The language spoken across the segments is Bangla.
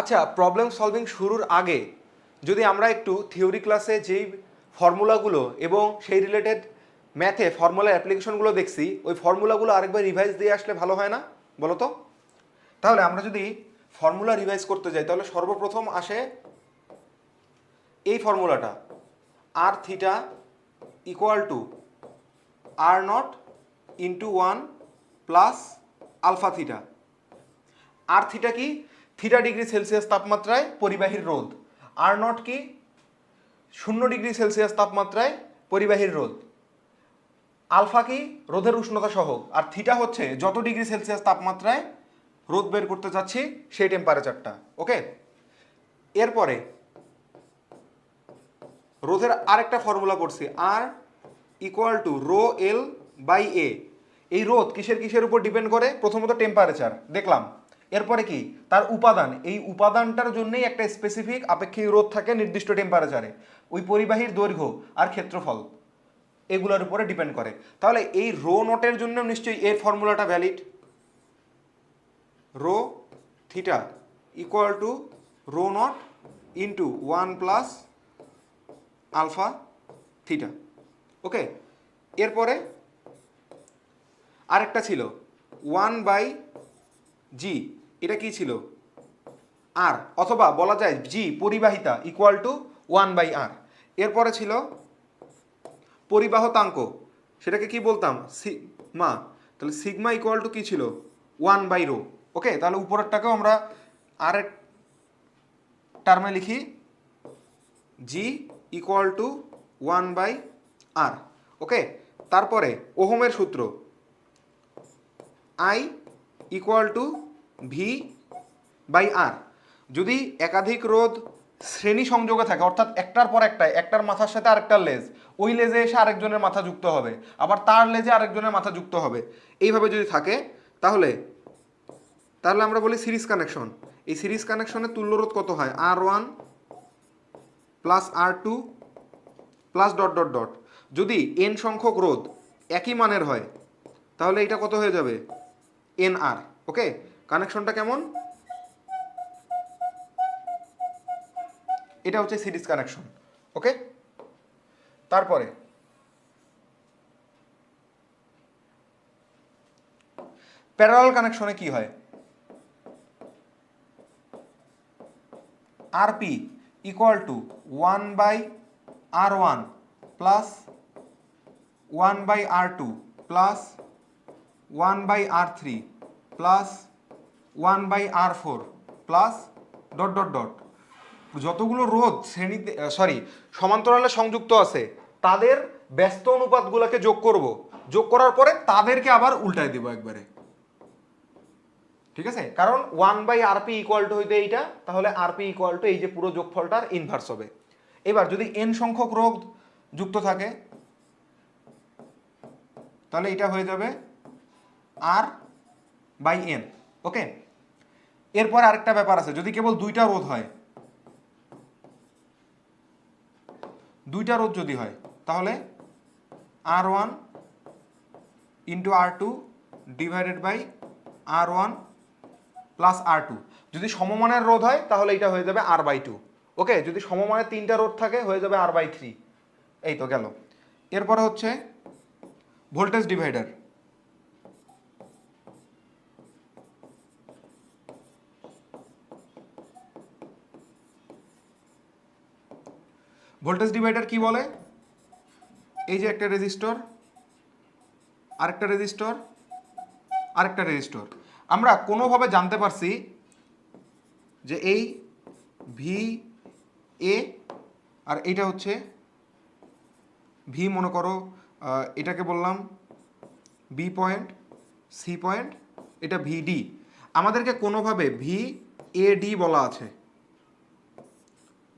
আচ্ছা প্রবলেম সলভিং শুরুর আগে যদি আমরা একটু থিওরি ক্লাসে যেই ফর্মুলাগুলো এবং সেই রিলেটেড ম্যাথে ফর্মুলার অ্যাপ্লিকেশনগুলো দেখছি, ওই ফর্মুলাগুলো আরেকবার রিভাইজ দিয়ে আসলে ভালো হয় না? বলো তো। তাহলে আমরা যদি ফর্মুলা রিভাইজ করতে যাই, তাহলে সর্বপ্রথম আসে এই ফর্মুলাটা R theta equal to R naught into one plus alpha theta R theta কি? থিটা ডিগ্রি সেলসিয়াস তাপমাত্রায় পরিবাহীর রোধ। আর নট কি? শূন্য ডিগ্রি সেলসিয়াস তাপমাত্রায় পরিবাহীর রোধ। আলফা কি? রোধের উষ্ণতা সহ। আর থিটা হচ্ছে যত ডিগ্রি সেলসিয়াস তাপমাত্রায় রোদ বের করতে চাচ্ছি, সেই টেম্পারেচারটা ওকে এরপরে রোধের আরেকটা ফর্মুলা করছি। R equal to rho L by A এই রোধ কিসের কিসের উপর ডিপেন্ড করে? প্রথমত টেম্পারেচার দেখলাম। এরপরে কি? তার উপাদান। এই উপাদানটার জন্যই একটা স্পেসিফিক আপেক্ষিক রোধ থাকে নির্দিষ্ট টেম্পারেচারে ওই পরিবাহীর দৈর্ঘ্য আর ক্ষেত্রফল এগুলোর উপরে ডিপেন্ড করে। তাহলে এই রো নটের জন্য নিশ্চয়ই এর ফর্মুলাটা valid rho theta equal to rho naught into one plus alpha theta okay এরপরে আরেকটা ছিল ওয়ান বাই জি এটা কি ছিল? আর অথবা বলা যায় জি পরিবাহিতা equal to one by R এরপরে ছিল পরিবাহতাঙ্ক। সেটাকে কি বলতাম? সিগমা। তাহলে সিগমা ইকুয়াল টু কী ছিল? One by rho. ওকে তাহলে উপরেরটাকেও আমরা আর এক টার্মে লিখি G equal to one by R okay তারপরে ওহমের সূত্র I equal to V by R যদি একাধিক রোধ শ্রেণি সংযোগে থাকে, অর্থাৎ একটার পর একটাই একটার মাথার সাথে আরেকটার লেজ, ওই লেজে এসে আরেকজনের মাথা যুক্ত হবে, আবার তার লেজে আরেকজনের মাথা যুক্ত হবে। এইভাবে যদি থাকে, তাহলে তাহলে আমরা বলি সিরিজ কানেকশন। এই সিরিজ কানেকশনের তুল্য রোধ কত হয়? R one plus R two plus dot dot dot যদি এন সংখ্যক রোধ একই মানের হয়, তাহলে এটা কত হয়ে যাবে? এন আর ওকে কানেকশনটা কেমন? এটা হচ্ছে সিরিজ কানেকশন, ওকে? তারপরে, প্যারালাল কানেকশনে কি হয়? RP equal to one by R one plus one by R two plus one by R three plus one by R four plus dot dot dot. যতগুলো রোধ শ্রেণীতে সরি সমান্তরালে সংযুক্ত আছে, তাদের ব্যস্ত অনুপাতগুলোকে যোগ করব। যোগ করার পরে তাদেরকে আবার উল্টায় দেবো একবারে। ঠিক আছে? কারণ one by RP equal to হইতে এইটা, তাহলে আরপি ইকুয়াল টু এই যে পুরো যোগফলটার ইনভার্স হবে। এবার যদি এন সংখ্যক রোগ যুক্ত থাকে, তাহলে এটা হয়ে যাবে আর বাই এন ওকে এরপর আরেকটা ব্যাপার আছে, যদি কেবল দুইটা রোধ হয়, দুইটা রোধ যদি হয়, তাহলে R one into R two divided by R one plus R two যদি সমমানের রোধ হয়, তাহলে এটা হয়ে যাবে আর বাই টু ওকে যদি সমমানের তিনটা রোধ থাকে, হয়ে যাবে আর বাই থ্রি এই তো গেল। এরপরে হচ্ছে ভোল্টেজ ডিভাইডার ভোল্টেজ ডিভাইডার কি বলে? এই যে একটা রেজিস্টর, আরেকটা রেজিস্টর আরেকটা রেজিস্টর। আমরা কোনোভাবে জানতে পারছি যে এই ভি এ আর এইটা হচ্ছে ভি, মনে করো এটাকে বললাম বি পয়েন্ট, সি পয়েন্ট, এটা ভিডি। আমাদেরকে কোনোভাবে ভি এ ডি বলা আছে।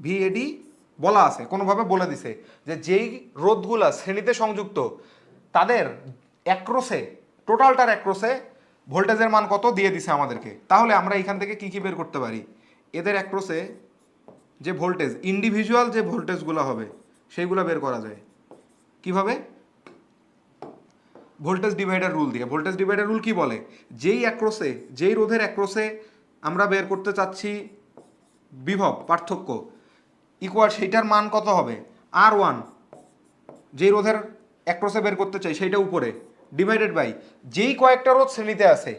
ভিএডি বলা আছে, কোনোভাবে বলে দিছে যে যেই রোধগুলা শ্রেণীতে সংযুক্ত, তাদের অ্যাক্রোসে টোটালটার অ্যাক্রোসে ভোল্টেজের মান কত দিয়ে দিছে আমাদেরকে? তাহলে আমরা এখান থেকে কী কী বের করতে পারি? এদের অ্যাক্রোসে যে ভোল্টেজ ইন্ডিভিজুয়াল যে ভোল্টেজগুলো হবে, সেইগুলো বের করা যায়। কীভাবে? ভোল্টেজ ডিভাইডার রুল দিয়ে। ভোল্টেজ ডিভাইডার রুল কি বলে? যেই অ্যাক্রোসে যেই রোধের অ্যাক্রোসে আমরা বের করতে চাচ্ছি বিভব, পার্থক্য ইকুয়াল সেইটার মান কত হবে? আর ওয়ান যেই রোধের অ্যাক্রসে বের করতে চাই, সেইটা উপরে। ডিভাইডেড বাই যেই কয়েকটা রোধ শ্রেণীতে আছে,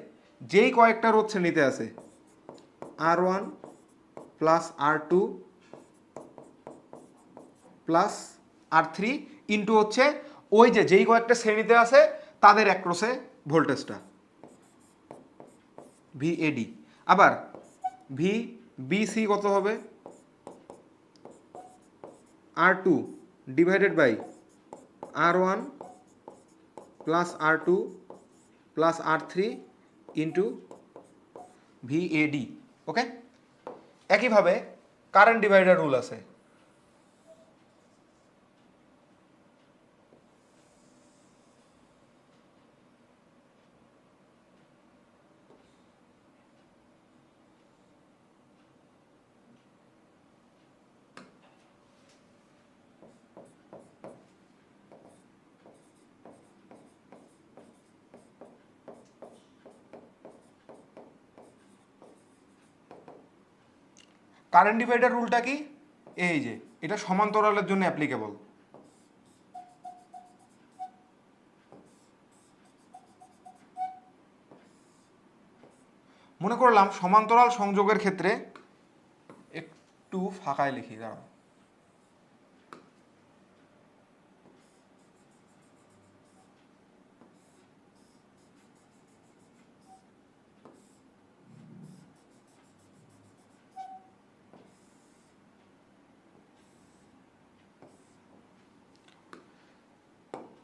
যেই কয়েকটা রোধ শ্রেণীতে আছে R one plus R two plus R three into হচ্ছে ওই যে যেই কয়েকটা শ্রেণীতে আছে, তাদের অ্যাক্রসে ভোল্টেজটা ভিএডি আবার ভি বিসি কত হবে? R two divided by R one plus R two plus R three into VAD okay একইভাবে কারেন্ট ডিভাইডার রুল আছে। কারেন্ট ডিভাইডার রুলটা কি? এই যে, এটা সমান্তরালের জন্য অ্যাপ্লিকেবল মনে করলাম সমান্তরাল সংযোগের ক্ষেত্রে একটু ফাঁকায় লিখি, দাঁড়াও।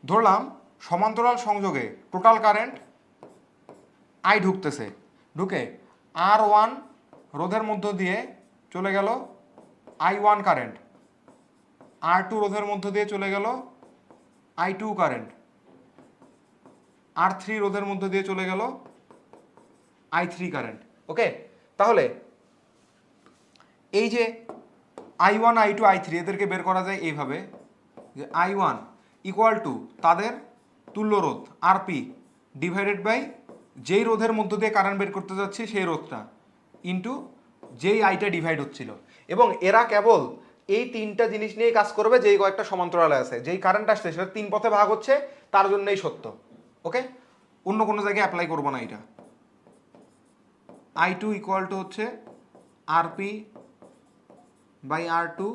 ধরলাম, সমান্তরাল সংযোগে টোটাল কারেন্ট আই ঢুকতেছে। ঢুকে আর ওয়ান রোধের মধ্য দিয়ে চলে গেল I one current R two রোধের মধ্য দিয়ে চলে গেল I two current R three রোধের মধ্য দিয়ে চলে গেল আই থ্রি কারেন্ট ওকে? তাহলে এই যে I one I two I three এদেরকে বের করা যায় এইভাবে যে আই ওয়ান ইকুয়াল টু তাদের তুল্য রোধ আরপি ডিভাইডেড বাই যেই রোধের মধ্য দিয়ে কারেন্ট বের করতে যাচ্ছি সেই রোধটা ইন্টু যেই আইটা ডিভাইড হচ্ছিল। এবং এরা কেবল এই তিনটা জিনিস নিয়েই কাজ করবে যেই কয়েকটা সমান্তরালে আছে। যেই কারেন্ট আসছে, সেটা তিন পথে ভাগ হচ্ছে, তার জন্যই সত্য। ওকে অন্য কোনো জায়গায় অ্যাপ্লাই করব না এটা। আই টু ইকুয়াল টু হচ্ছে RP by R two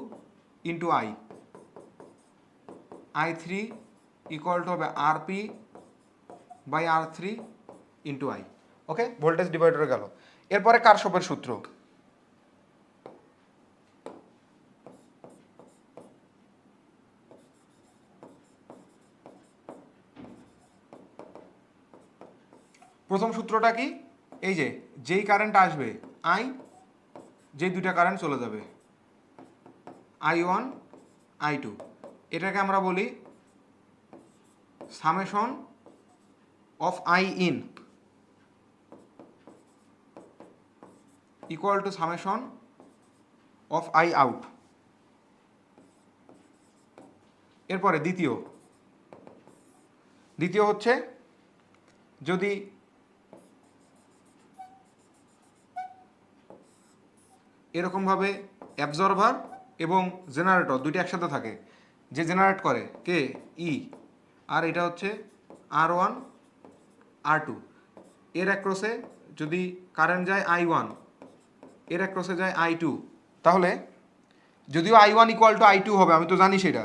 into I I three equal to হবে R P by R three into I okay voltage ডিভাইডারে গেল। এরপরে কারশপের সূত্র? প্রথম সূত্রটা কি? এই যে, যেই কারেন্ট আসবে আই যেই দুইটা কারেন্ট চলে যাবে। আই ওয়ান আই টু এটাকে আমরা বলি summation of I in equal to summation of I out এরপরে দ্বিতীয়। দ্বিতীয় হচ্ছে যদি এরকমভাবে অ্যাবজর্ভার এবং জেনারেটর দুইটা একসাথে থাকে যে জেনারেট করে কে ই আর এটা হচ্ছে আর ওয়ান আর টু এর অ্যাক্রসে যদি কারেন্ট যায় আই ওয়ানের অ্যাক্রসে যায় আই টু তাহলে যদিও I one equal to I two হবে, আমি তো জানি সেটা।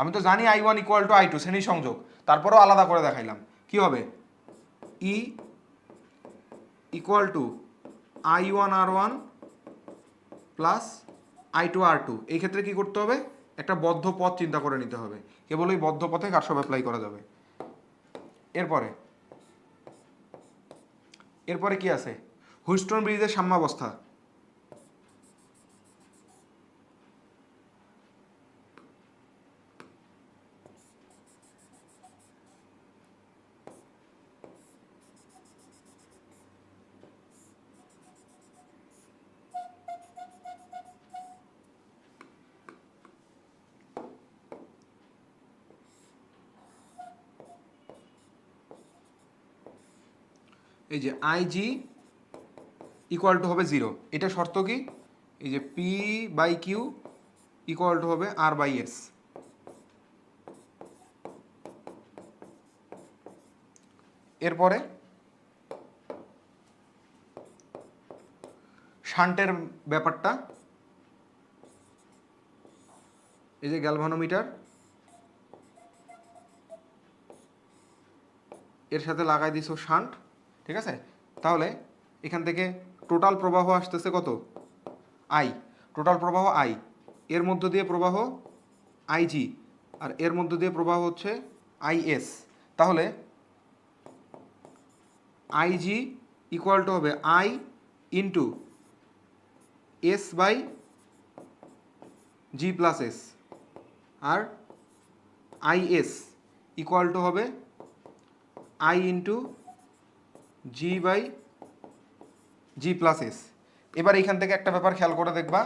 আমি তো জানি I one equal to I two শ্রেণি সংযোগ। তারপরেও আলাদা করে দেখাইলাম। কি হবে? E equal to I one R one plus I two R two এই ক্ষেত্রে কী করতে হবে? একটা বদ্ধ পথ চিন্তা করে নিতে হবে। কেবল ওই বদ্ধ পথে কারসব অ্যাপ্লাই করা যাবে। এরপরে এরপরে কি আছে? হুইস্টন ব্রিজের সাম্যাবস্থা। এই যে আই জি ইকুয়াল টু হবে জিরো এটা শর্ত কি? এই যে P by Q equal to হবে আর বাই এস এরপরে শান্টের ব্যাপারটা। এই যে গ্যালভানোমিটার এর সাথে লাগাই দিছো শান্ট। ঠিক আছে? তাহলে এখান থেকে টোটাল প্রবাহ আসতেছে কত? আই টোটাল প্রবাহ আই এর মধ্য দিয়ে প্রবাহ আইজি আর এর মধ্য দিয়ে প্রবাহ হচ্ছে আইএস তাহলে আইজি ইকুয়াল টু হবে I into S by G plus S R IS equal to হবে I into G by G plus S এবার এখান থেকে একটা ব্যাপার খেয়াল করে দেখবা।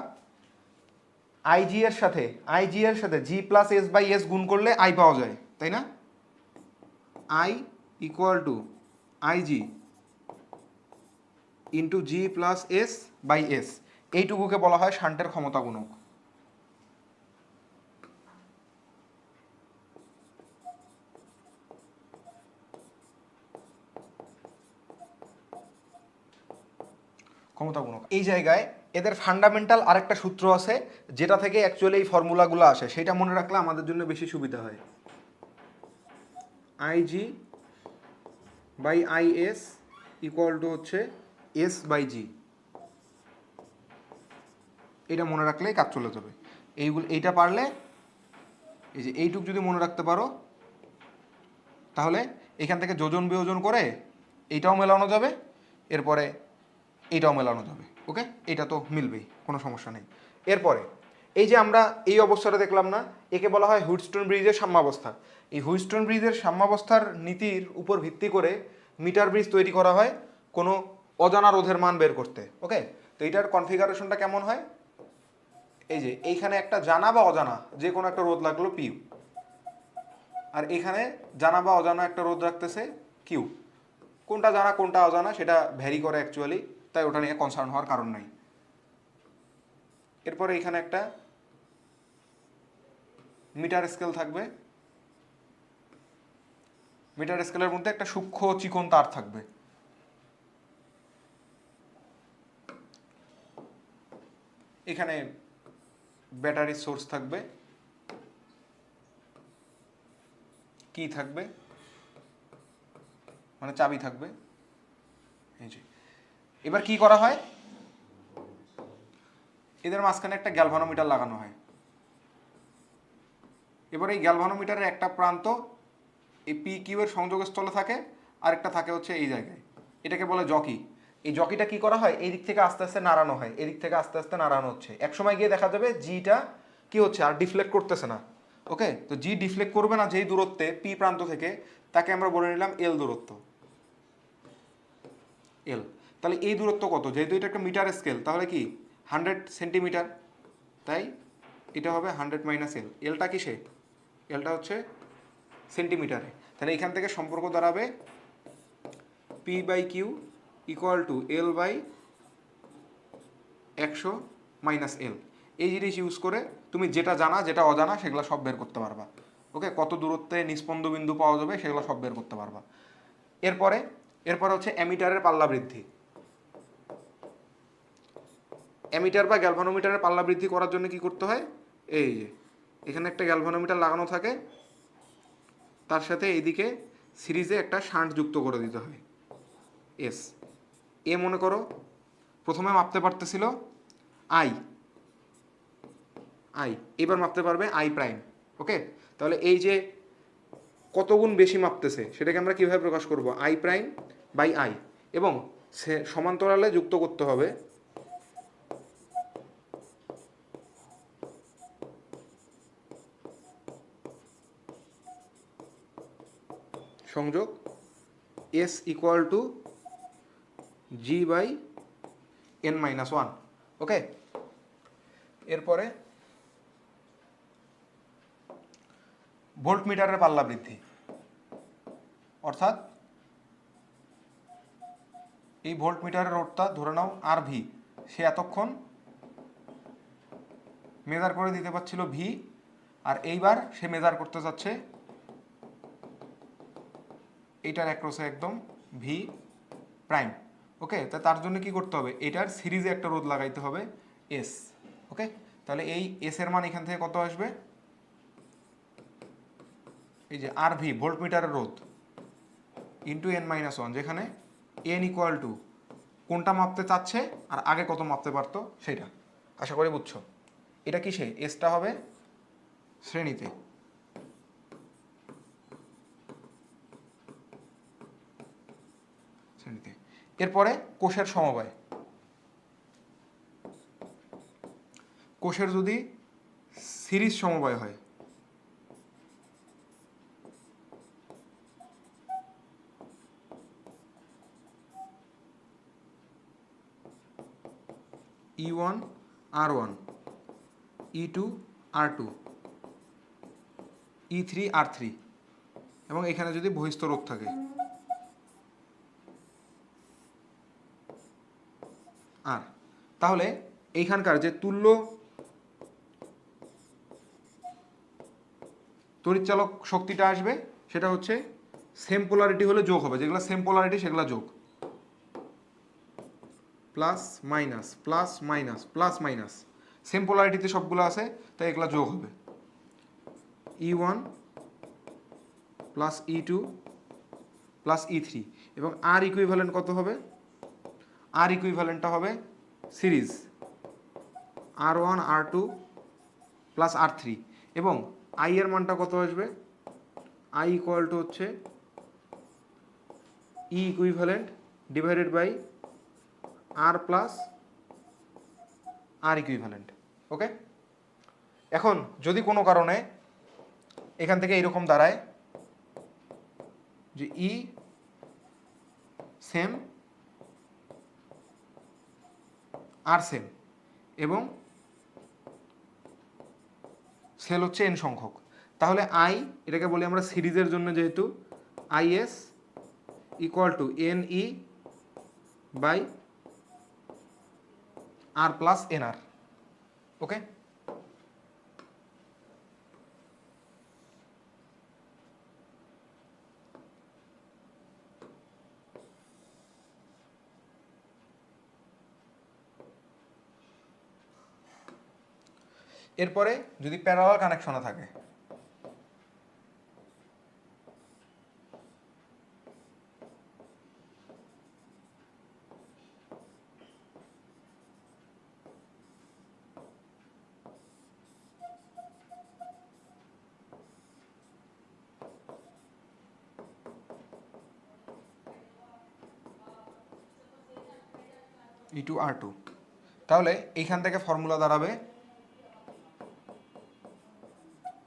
আইজি এর সাথে আইজি এর সাথে G plus S by S গুণ করলে আই পাওয়া যায়, তাই না? I equal to IG into G plus S by S এইটুকুকে বলা হয় শান্টের ক্ষমতা গুণক। ক্ষমতা গুণক এই জায়গায় এদের ফান্ডামেন্টাল আরেকটা সূত্র আছে, যেটা থেকে অ্যাকচুয়ালি এই ফর্মুলাগুলো আসে। সেটা মনে রাখলে আমাদের জন্য বেশি সুবিধা হয়। IG by I S equal to হচ্ছে এস বাই জি এটা মনে রাখলেই কাজ চলে যাবে। এইগুলো এইটা পারলে, এই যে এইটুক যদি মনে রাখতে পারো, তাহলে এখান থেকে যোজন বিয়োজন করে এইটাও মেলানো যাবে। এরপরে এইটাও মেলানো যাবে ওকে এটা তো মিলবেই, কোনো সমস্যা নেই। এরপরে, এই যে আমরা এই অবস্থাটা দেখলাম না, একে বলা হয় হুইটস্টোন ব্রিজের সাম্যাবস্থা। এই হুইটস্টোন ব্রিজের সাম্যাবস্থার নীতির উপর ভিত্তি করে মিটার ব্রিজ তৈরি করা হয় কোনো অজানা রোধের মান বের করতে ওকে তো এটার কনফিগারেশনটা কেমন হয়? এই যে, এইখানে একটা জানা বা অজানা, যে কোনো একটা রোধ লাগল পিউ আর এখানে জানা বা অজানা একটা রোধ রাখতেছে কিউ কোনটা জানা, কোনটা অজানা, সেটা ভ্যারি করে অ্যাকচুয়ালি তাই ওটা নিয়ে কনসার্ন হওয়ার কারণ নাই। এরপরে এখানে একটা মিটার স্কেল থাকবে। মিটার স্কেলের মধ্যে একটা সূক্ষ্ম চিকন তার থাকবে। এখানে ব্যাটারি সোর্স থাকবে। কি থাকবে? মানে চাবি থাকবে। এই যে। এবার কি করা হয়? এদের মাঝখানে একটা গ্যালভানোমিটার লাগানো হয়। এবার এই গ্যালভানোমিটারের একটা প্রান্ত এই পি কিউ এর সংযোগস্থলে থাকে আর একটা থাকে হচ্ছে এই জায়গায়। এটাকে বলে জকি এই জকিটা কি করা হয়? এই দিক থেকে আস্তে আস্তে নাড়ানো হয়। এদিক থেকে আস্তে আস্তে নাড়ানো হচ্ছে। এক সময় গিয়ে দেখা যাবে জিটা কি হচ্ছে? আর ডিফ্লেক্ট করতেছে না। ওকে তো জি ডিফ্লেক্ট করবে না যেই দূরত্বে পি প্রান্ত থেকে, তাকে আমরা বলে নিলাম এল দূরত্ব। এল তাহলে এই দূরত্ব কত? যেহেতু এটা একটা মিটার স্কেল তাহলে কি? হান্ড্রেড সেন্টিমিটার তাই? এটা হবে হান্ড্রেড মাইনাস এল এলটা কিসে? এলটা হচ্ছে সেন্টিমিটারে তাহলে এখান থেকে সম্পর্ক দাঁড়াবে P by Q equal to L by একশো মাইনাস এল এই জিনিস ইউজ করে তুমি যেটা জানা, যেটা অজানা, সেগুলো সব বের করতে পারবা। ওকে কত দূরত্বে নিস্পন্দ বিন্দু পাওয়া যাবে, সেগুলো সব বের করতে পারবা। এরপরে এরপরে হচ্ছে অ্যামিটারের পাল্লা বৃদ্ধি। অ্যামিটার বা গ্যালভানোমিটারের পাল্লা বৃদ্ধি করার জন্য কি করতে হয়? এই যে, এখানে একটা গ্যালভানোমিটার লাগানো থাকে। তার সাথে এইদিকে সিরিজে একটা শান্ট যুক্ত করে দিতে হয়। এস। এ মনে করো, প্রথমে মাপতে পারতেছিল আই। আই। এবার মাপতে পারবে আই প্রাইম। ওকে? তাহলে এই যে কত গুণ বেশি মাপতেছে, সেটাকে আমরা কীভাবে প্রকাশ করব? I prime by I. এবং সে সমান্তরালে যুক্ত করতে হবে সংযোগ S equal to G by N minus one okay এরপরে ভোল্ট মিটারের পাল্লা বৃদ্ধি, অর্থাৎ এই ভোল্ট মিটারের রোডটা ধরে নাও আর ভি সে এতক্ষণ মেজার করে দিতে পারছিল ভি আর এইবার সে মেজার করতে যাচ্ছে এইটার অ্যাক্রসে একদম ভি প্রাইম ওকে তা তার জন্য কি করতে হবে? এটার সিরিজে একটা রোধ লাগাইতে হবে এস ওকে তাহলে এই এস এর মান এখান থেকে কত আসবে? এই যে আর ভি ভোল্ট মিটারের রোধ ইন্টু এন মাইনাস ওয়ান যেখানে এন ইকুয়াল টু কোনটা মাপতে চাচ্ছে আর আগে কত মাপতে পারতো সেটা। আশা করি বুঝছ। এটা কিসে? এসটা হবে শ্রেণীতে। এরপরে কোষের সমবায়। কোষের যদি সিরিজ সমবায় হয় E one R one E two R two E three R three এবং এখানে যদি বহিস্থ রোগ থাকে। আর। তাহলে এইখানকার যে তুল্য তড়িৎচালক শক্তিটা আসবে, সেটা হচ্ছে সেম পোলারিটি হলে যোগ হবে। যেগুলো সেম পোলারিটি সেগুলো যোগ। Plus minus plus minus plus minus same পোলারিটিতে সবগুলো আছে, তাই এগুলো যোগ হবে। E one plus E two plus E three এবং আর ইকুইভ্যালেন্ট কত হবে? আর ইকুইভ্যালেন্টটা হবে series. R one R two plus R three এবং আই এর মানটা কত আসবে? আই ইকুয়াল টু হচ্ছে E equivalent divided by R plus R equivalent okay এখন যদি কোনো কারণে এখান থেকে এইরকম দাঁড়ায় যে ই সেম আর সেম এবং সেল হচ্ছে এন সংখ্যক। তাহলে আই এটাকে বলি আমরা সিরিজের জন্য যেহেতু I S equal to N E by R plus N R okay এরপরে যদি প্যারালাল কানেকশনে থাকে। ই টু আর টু তাহলে এইখান থেকে ফর্মুলা দাঁড়াবে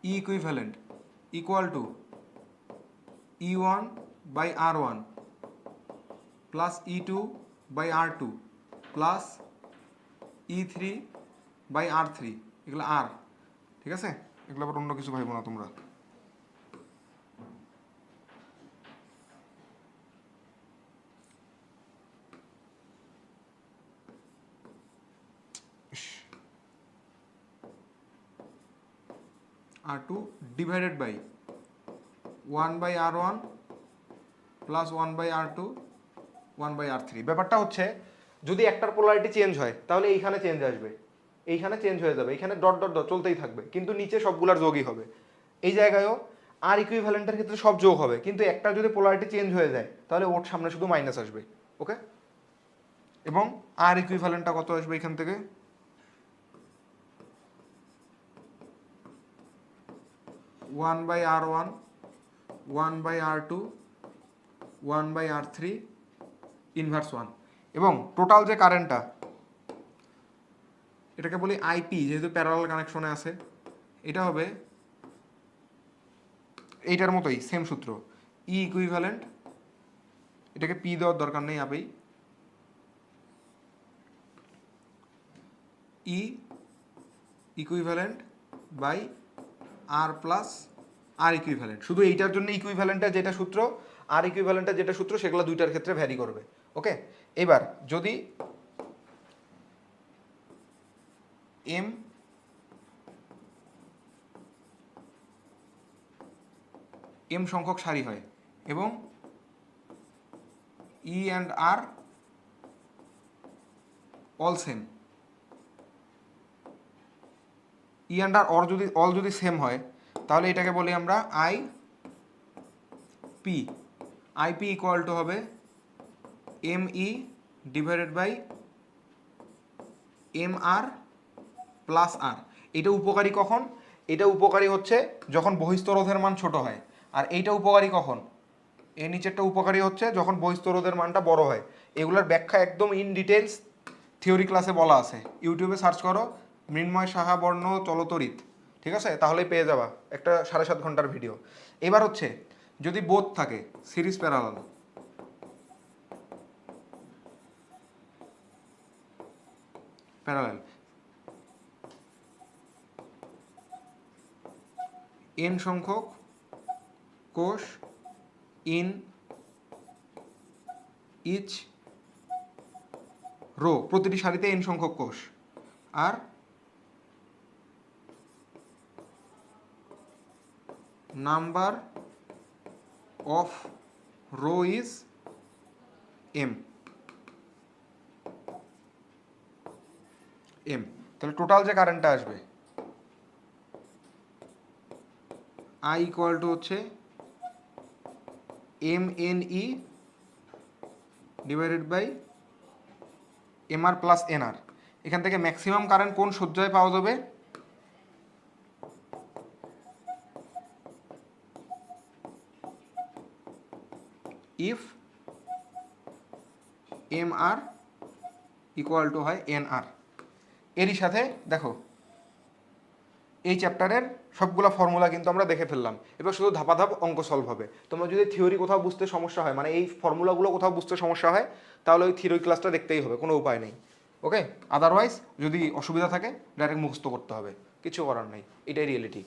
equivalent equal to E1 by R1 plus E2 by R2 plus E3 by R3 এগুলো আর ঠিক আছে এগুলো আবার অন্য কিছু ভাইবো না তোমরা R two divided by one by R one plus one by R two one by R three ব্যাপারটা হচ্ছে, যদি একটার পোলারিটি চেঞ্জ হয়, তাহলে এইখানে চেঞ্জ আসবে। এইখানে চেঞ্জ হয়ে যাবে। এইখানে ডট ডট ডট চলতেই থাকবে। কিন্তু নিচে সবগুলার যোগই হবে। এই জায়গায়ও আর ইকুইভ্যালেন্টের ক্ষেত্রে সব যোগ হবে। কিন্তু একটা যদি পোলারিটি চেঞ্জ হয়ে যায়, তাহলে ওর সামনে শুধু মাইনাস আসবে। ওকে এবং আর ইকুইভ্যালেন্টটা কত আসবে এখান থেকে? One by R one one by R two one by R three inverse one এবং টোটাল যে কারেন্টটা এটাকে বলি আইপি যেহেতু প্যারালাল কানেকশনে আছে, এটা হবে এইটার মতোই সেম সূত্র। ই ইকুইভ্যালেন্ট এটাকে পি দেওয়ার দরকার নেই আপেই। E equivalent by R plus R equivalent শুধু এইটার জন্য ইকুইভ্যালেন্টটা যেটা সূত্র আর ইকুইভ্যালেন্টটা যেটা সূত্র, সেগুলো দুইটার ক্ষেত্রে ভ্যারি করবে। ওকে এবার যদি এম এম সংখ্যক সারি হয় এবং E and R all same E and R or যদি অল যদি সেম হয়, তাহলে এটাকে বলি আমরা I P IP equal to হবে M E divided by M R plus R এটা উপকারী কখন? এটা উপকারী হচ্ছে যখন বহিস্থ রোধের মান ছোট হয়। আর এইটা উপকারী কখন? এর নিচেরটা উপকারী হচ্ছে যখন বহিস্থ রোধের মানটা বড় হয়। এগুলোর ব্যাখ্যা একদম ইন ডিটেলস থিওরি ক্লাসে বলা আছে। ইউটিউবে সার্চ করো। মৃন্ময় সাহা বর্ণ চলতরিত, ঠিক আছে? তাহলেই পেয়ে যাবা একটা সাড়ে সাত ঘণ্টার ভিডিও এবার হচ্ছে, যদি বোধ থাকে সিরিজ প্যারালাল প্যারালাল এন সংখ্যক, কোষ ইন ইচ রো প্রতিটি সারিতে এন সংখ্যক কোষ। আর number of row is M. M. তাহলে টোটাল যে কারেন্টটা আসবে, আই ইকুয়াল টু হচ্ছে M N E divided by M R plus N R. এখান থেকে ম্যাক্সিমাম কারেন্ট কোন সজ্জায় পাওয়া যাবে? If M R equal to হয় এন আর এরই সাথে দেখো, এই চ্যাপ্টারের সবগুলা ফর্মুলা কিন্তু আমরা দেখে ফেললাম। এবার শুধু ধাপাধাপ অঙ্ক সলভ হবে। তোমরা যদি থিওরি কোথাও বুঝতে সমস্যা হয় মানে এই ফর্মুলাগুলো কোথাও বুঝতে সমস্যা হয়, তাহলে ওই থিওরি ক্লাসটা দেখতেই হবে, কোনো উপায় নেই। ওকে আদারওয়াইজ যদি অসুবিধা থাকে ডাইরেক্ট মুখস্থ করতে হবে। কিছু করার নেই। এটাই রিয়েলিটি